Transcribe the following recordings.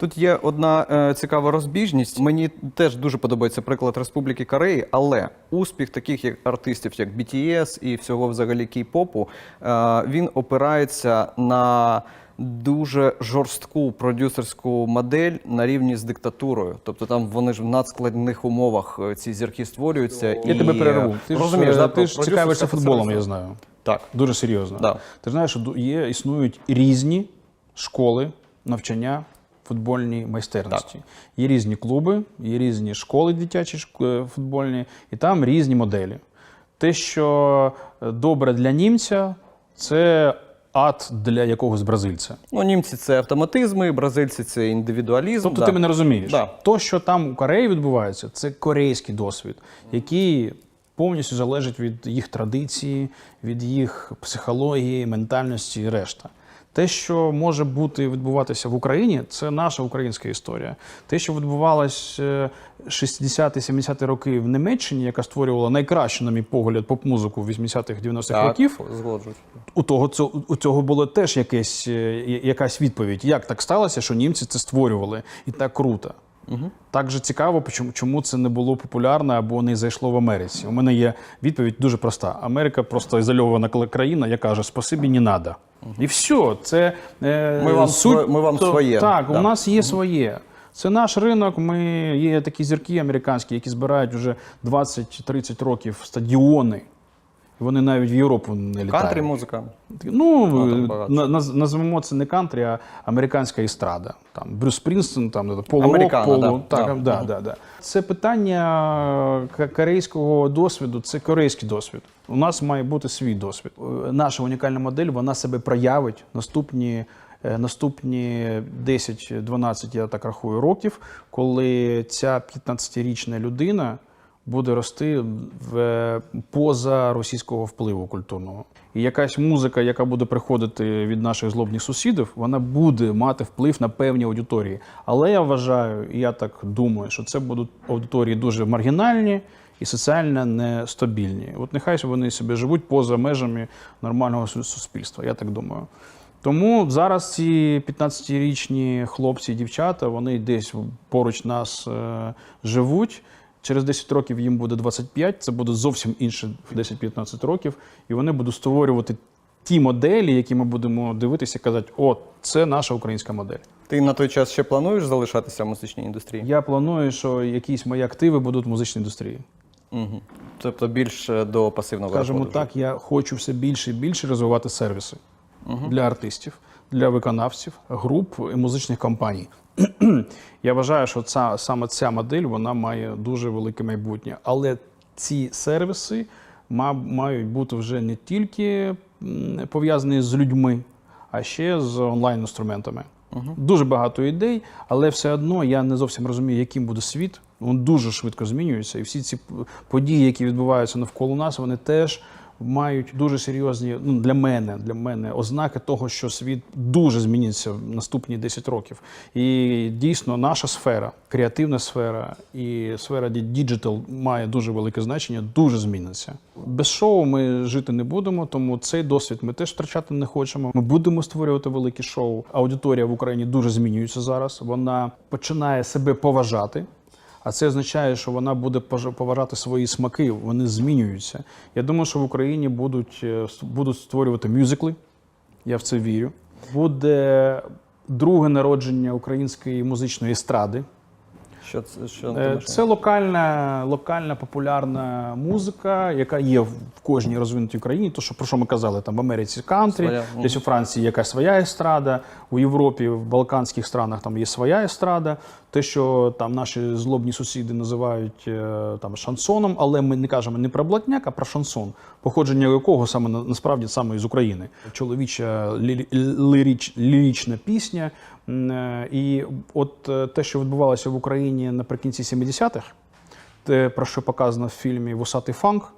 Тут є одна е, цікава розбіжність. Мені теж дуже подобається приклад Республіки Кореї, але успіх таких як артистів, як BTS і всього взагалі кей-попу, е, він опирається на дуже жорстку продюсерську модель на рівні з диктатурою. Тобто там вони ж в надскладних умовах е, ці зірки створюються. Я і, тебе перерву. Ти розумієш, е, да, ти ж цікавишся футболом, я знаю. Так. Дуже серйозно. Да. Ти знаєш, є, існують різні школи навчання футбольній майстерності. Є різні клуби, є різні школи дитячі е, футбольні, і там різні моделі. Те, що е, добре для німця, це ад для якогось бразильця. Ну, німці це автоматизми, бразильці це індивідуалізм. Тобто да. ти мене розумієш. Да. То, що там у Кореї відбувається, це корейський досвід, який повністю залежить від їх традиції, від їх психології, ментальності і решта. Те, що може бути відбуватися в Україні, це наша українська історія. Те, що відбувалося е, 60-70-ті роки в Німеччині, яка створювала найкращу, на мій погляд, поп-музику 80-х 90-х Так, років, згоджуюсь. у того у цього було теж якесь, е, якась відповідь. Як так сталося, що німці це створювали і так круто. Угу. Так же цікаво, чому, це не було популярно або не зайшло в Америці. У мене є відповідь дуже проста. Америка просто ізольована країна, яка каже, спасибі, не надо. І все. Це е, Ми вам суть ми вам то- своє. Так, Да. у нас є своє. Це наш ринок. Ми є такі зірки американські, які збирають вже 20-30 років стадіони. Вони навіть в Європу не літають. Кантрі музика. Ну, Ну, на- наз- назвемо це не кантрі, а американська естрада. Там Брюс Спрінстон, там полу Американа, полу. да. Так, Да. да. Да, да, Це питання к- корейського досвіду, це корейський досвід. У нас має бути свій досвід. Е, Наша унікальна модель вона себе проявить наступні. е, Наступні 10-12, я так рахую, років, коли ця 15-річна людина буде рости в, е, поза російського впливу культурного. І якась музика, яка буде приходити від наших злобних сусідів, вона буде мати вплив на певні аудиторії. Але я вважаю, і я так думаю, що це будуть аудиторії дуже маргінальні і соціально нестабільні. От нехай вони собі живуть поза межами нормального суспільства. Я так думаю. Тому зараз ці 15-річні хлопці і дівчата, вони десь поруч нас е, живуть. Через 10 років їм буде 25, це буде зовсім інше в 10-15 років, і вони будуть створювати ті моделі, які ми будемо дивитися і казати, о, це наша українська модель. Ти на той час ще плануєш залишатися в музичній індустрії? Я планую, що якісь мої активи будуть в музичній індустрії. Угу. Тобто більш е, до пасивного Скажімо так, я хочу все більше і більше розвивати сервіси для артистів, для виконавців, груп і музичних компаній. я вважаю, що ця, саме ця модель вона має дуже велике майбутнє. Але ці сервіси мають бути вже не тільки пов'язані з людьми, а ще з онлайн-інструментами. Дуже багато ідей, але все одно я не зовсім розумію, яким буде світ. Він дуже швидко змінюється, і всі ці події, які відбуваються навколо нас, вони теж мають дуже серйозні ну, для мене, для мене ознаки того, що світ дуже зміниться в наступні 10 років. І дійсно наша сфера, креативна сфера і сфера діджитал має дуже велике значення, дуже зміниться. Без шоу ми жити не будемо, тому цей досвід ми теж втрачати не хочемо. Ми будемо створювати великі шоу. Аудиторія в Україні дуже змінюється зараз. Вона починає себе поважати. А це означає, що вона буде поважати свої смаки, вони змінюються. Я думаю, що в Україні будуть, е, будуть створювати мюзикли. Я в це вірю. Буде друге народження української музичної естради. Що це? Що Е. Це локальна, локальна популярна музика, яка є в кожній розвинутій країні. То, що про що ми казали, там в Америці кантрі, Своя, десь у Франції якась своя естрада, у Європі, в Балканських странах там є своя естрада. Те, що там наші злобні сусіди називають е, там шансоном, але ми не кажемо не про блатняк, а про шансон, походження якого саме насправді саме з України. Чоловіча лі- лірич, лірична пісня. Е, І от те, що відбувалося в Україні наприкінці 70-х, те, про що показано в фільмі Вусатий фанк,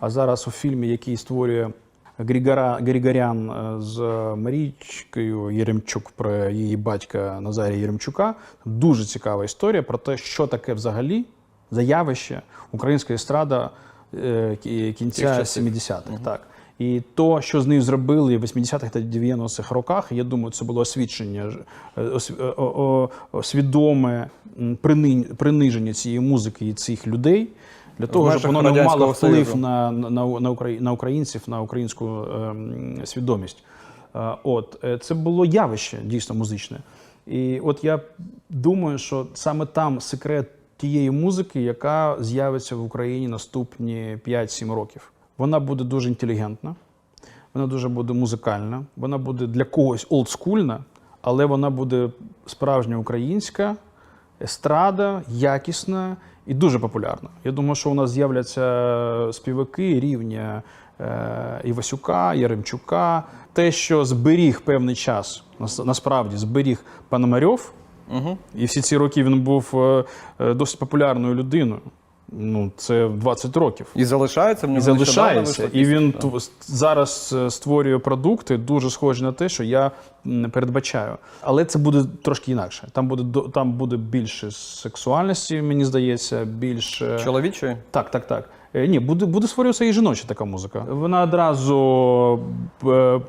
а зараз у фільмі, який створює Григора, Григорян е, з Марічкою Єремчук про її батька Назарія Єремчука. Дуже цікава історія про те, що таке взагалі за явище українська естрада е, кінця Тих часів. 70-х. Так. І то, що з нею зробили в 80-х та 90-х роках, я думаю, це було освідчення, е, е, свідоме приниження цієї музики і цих людей. Для того, щоб воно не мало вплив на, на, на, на українців, на українську ем, свідомість. Е, От е, це було явище дійсно музичне. І от я думаю, що саме там секрет тієї музики, яка з'явиться в Україні наступні 5-7 років. Вона буде дуже інтелігентна, вона дуже буде музикальна, вона буде для когось олдскульна, але вона буде справжня українська, естрада, якісна і дуже популярна. Я думаю, що у нас з'являться співаки рівня е, Івасюка, Яремчука. Те, що зберіг певний час, нас- насправді зберіг Пономарьов, Угу. і всі ці роки він був е, е, досить популярною людиною. Ну, це 20 років. І залишається в нього І залишається. І він зараз е, створює продукти, дуже схожі на те, що я передбачаю. Але це буде трошки інакше. Там буде там буде більше сексуальності, мені здається, більше чоловічої. так, так, так. Е, Ні, буде, буде створюватися і жіноча така музика. Вона одразу е,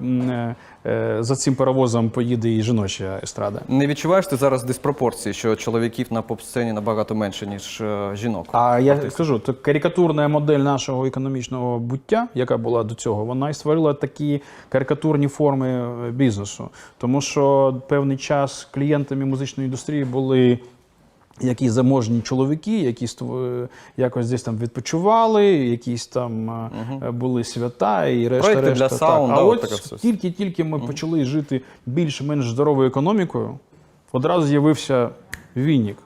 е, за цим паровозом поїде і жіноча естрада. Не відчуваєш ти зараз диспропорції, що чоловіків на поп-сцені набагато менше, ніж жінок? А я скажу, то карикатурна модель нашого економічного буття, яка була до цього, вона і створила такі карикатурні форми бізнесу. Тому що певний час клієнтами музичної індустрії були. Якісь заможні чоловіки, які якось десь там відпочивали, якісь там угу. були свята і решта. Проекти для решта. саунд, так. да, А от тільки-тільки ми почали жити більш-менш здоровою економікою, одразу з'явився Вінник.